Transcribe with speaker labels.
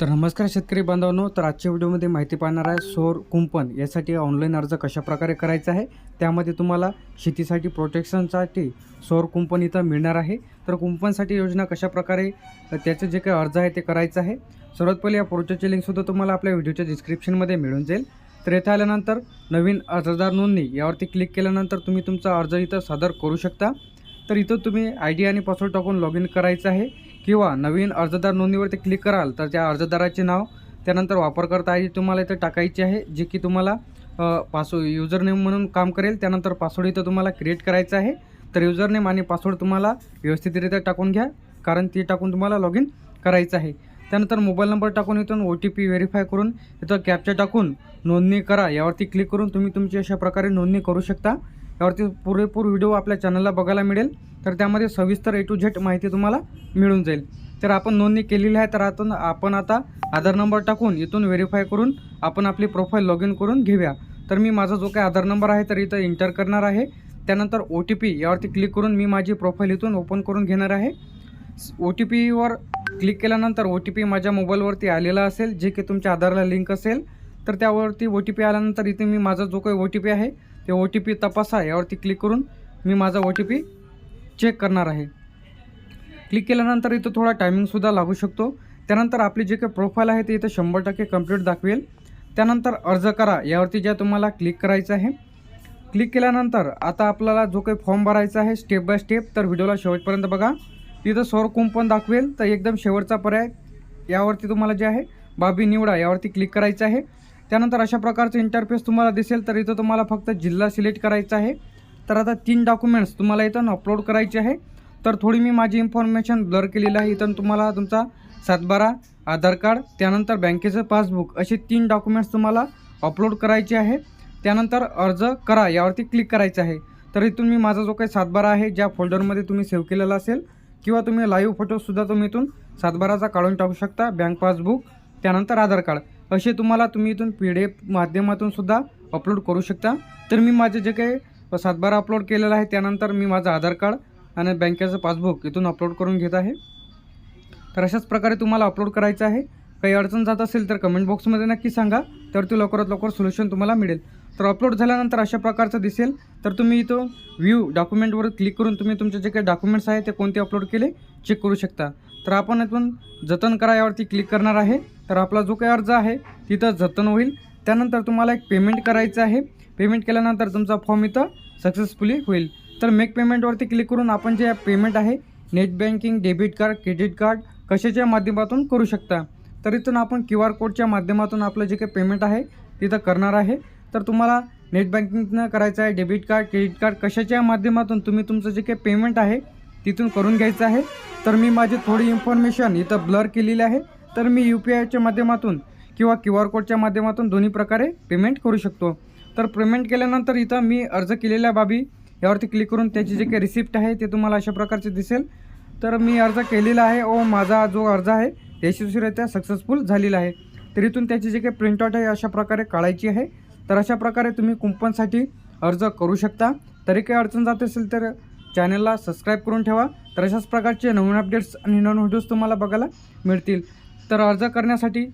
Speaker 1: तर नमस्कार शेतकरी बांधवांनो तर आजच्या व्हिडिओमध्ये माहिती पाहणार आहे सौर कुंपण यासाठी ऑनलाईन अर्ज कशा प्रकारे करायचा आहे? त्यामध्ये तुम्हाला शेतीसाठी प्रोटेक्शनसाठी सौर कुंपण इथं मिळणार आहे. तर कुंपणसाठी योजना कशा प्रकारे त्याचे जे काही अर्ज आहे ते करायचं आहे. सर्वात पहिले या पोर्टलची लिंकसुद्धा तुम्हाला आपल्या व्हिडिओच्या डिस्क्रिप्शनमध्ये मिळून जाईल. तर येथे आल्यानंतर नवीन अर्जदार नोंदणी यावरती क्लिक केल्यानंतर तुम्ही तुमचा अर्ज इथं सादर करू शकता. तर इथं तुम्ही आय डी आणि पासवर्ड टाकून लॉग इन करायचं आहे. किंवा नवीन अर्जदार नोंदणीवरती क्लिक कराल तर त्या अर्जदाराचे नाव त्यानंतर वापरकर्ता आय डी तुम्हाला इथं टाकायची आहे जी की तुम्हाला पासवर्ड युजर नेम म्हणून काम करेल. त्यानंतर पासवर्ड इथं तुम्हाला क्रिएट करायचं आहे. तर युजर नेम आणि पासवर्ड तुम्हाला व्यवस्थितरित्या टाकून घ्या कारण ती टाकून तुम्हाला लॉग इन करायचं आहे. त्यानंतर मोबाईल नंबर टाकून इथून ओ टी पी व्हेरीफाय करून इथं कॅप्चा टाकून नोंदणी करा. यावरती क्लिक करून तुम्ही तुमची अशा प्रकारे नोंदणी करू शकता. यावरती पुरेपूर व्हिडिओ आपल्या चॅनलला बघायला मिळेल. तर त्यामध्ये सविस्तर ए टू झेड माहिती तुम्हाला मिळून जाईल. तर आपण नोंदणी केलेली आहे तर आता आपण आता आधार नंबर टाकून इथून व्हेरीफाय करून आपण आपली प्रोफाईल लॉग इन करून घेऊया. तर मी माझा जो काही आधार नंबर आहे तर इथं इंटर करणार आहे. त्यानंतर ओ टी पी यावरती क्लिक करून मी माझी प्रोफाईल इथून ओपन करून घेणार आहे. ओ टी पीवर क्लिक केल्यानंतर ओ टी पी माझ्या मोबाईलवरती आलेला असेल जे की तुमच्या आधारला लिंक असेल. तर त्यावरती ओ टी पी आल्यानंतर इथे मी माझा जो काही ओ टी पी आहे ते ओ टी पी तपासा यावरती क्लिक करून मी माझा ओ टी पी चेक करणार आहे. क्लिक केल्यानंतर इथं थोडा टायमिंगसुद्धा लागू शकतो. त्यानंतर आपली जे काही प्रोफाईल आहे ते इथं शंभर टक्के कंप्लीट दाखवेल. त्यानंतर अर्ज करा यावरती ज्या तुम्हाला क्लिक करायचं आहे. क्लिक केल्यानंतर आता आपल्याला जो काही फॉर्म भरायचा आहे स्टेप बाय स्टेप तर व्हिडिओला शेवटपर्यंत बघा. तिथं सौर कुंपण दाखवेल तर एकदम शेवटचा पर्याय यावरती तुम्हाला जे आहे बाबी निवडा यावरती क्लिक करायचं आहे. त्यानंतर अशा प्रकारचं इंटरफेस तुम्हाला दिसेल तर इथं तुम्हाला फक्त जिल्हा सिलेक्ट करायचा आहे. तर आता तीन डॉक्युमेंट्स तुम्हाला इथं अपलोड करायचे आहे. तर थोडी मी माझी इन्फॉर्मेशन ब्लर केलेली आहे. इथं तुम्हाला तुमचा सातबारा आधार कार्ड त्यानंतर बँकेचं पासबुक असे तीन डॉक्युमेंट्स तुम्हाला अपलोड करायचे आहे. त्यानंतर अर्ज करा यावरती क्लिक करायचं आहे. तर इथून मी माझा जो काही सातबारा आहे ज्या फोल्डरमध्ये तुम्ही सेव्ह केलेला असेल किंवा तुम्ही लाईव्ह फोटोसुद्धा तुम्ही इथून सातबाराचा काढून टाकू शकता. बँक पासबुक त्यानंतर आधार कार्ड. असे तुम्हाला तुम्ही इथून पी डी एफ माध्यमातून सुद्धा अपलोड करू शकता. तर मी माझे जे काही सातबारा अपलोड केलेला आहे त्यानंतर मी माझं आधार कार्ड आणि बँकेचं पासबुक इथून अपलोड करून घेत आहे. तर अशाच प्रकारे तुम्हाला अपलोड करायचं आहे. काही अडचण जात असेल तर कमेंट बॉक्समध्ये नक्की सांगा. तर ते लवकरात लवकर सोल्युशन तुम्हाला मिळेल. तर अपलोड झाल्यानंतर अशा प्रकारचं दिसेल. तर तुम्ही इथं व्ह्यू डॉक्युमेंटवर क्लिक करून तुम्ही तुमचे जे काही डॉक्युमेंट्स आहे ते कोणते अपलोड केले चेक करू शकता. तर आपण इथून जतन करा यावरती क्लिक करणार आहे. तर आपला जो काही अर्ज आहे तिथं जतन होईल. त्यानंतर तुम्हाला एक पेमेंट करायचं आहे. पेमेंट केल्यानंतर तुमचा फॉर्म इथं सक्सेसफुली होईल. तर मेक पेमेंटवरती क्लिक करून आपण जे पेमेंट आहे net banking debit card credit card कशाच्या माध्यमातून करू शकता. तर इथून आपण क्यू आर कोडच्या माध्यमातून आपलं जे काही पेमेंट आहे तिथं करणार आहे. तर तुम्हाला नेट बँकिंगनं करायचं आहे डेबिट कार्ड क्रेडिट कार्ड कशाच्या माध्यमातून तुम्ही तुमचं जे काही पेमेंट आहे तिथून करून घ्यायचं आहे. तर मी माझी थोडी इन्फॉर्मेशन इथं ब्लर केलेली आहे. तर मी यू पी आयच्या माध्यमातून किंवा क्यू आर कोडच्या माध्यमातून दोन्ही प्रकारे पेमेंट करू शकतो. तर पेमेंट केल्यानंतर इथं मी अर्ज केलेल्या बाबी यावरती क्लिक करून त्याची जे काही रिसिप्ट आहे ते तुम्हाला अशा प्रकारचे दिसेल. तर मी अर्ज केलेला आहे. व माझा जो अर्ज आहे यशस्वीरित्या सक्सेसफुल झालेला आहे. तर इथून त्याची जे काही प्रिंटआउट आहे अशा प्रकारे काढायची आहे. तर अशा प्रकारे तुम्ही कुंपणसाठी अर्ज करू शकता. तरी काही अडचण जात असेल तर चॅनलला सबस्क्राईब करून ठेवा तर अशाच प्रकारचे नवीन अपडेट्स आणि नवीन व्हिडिओज तुम्हाला बघायला मिळतील. तर अर्ज करण्यासाठी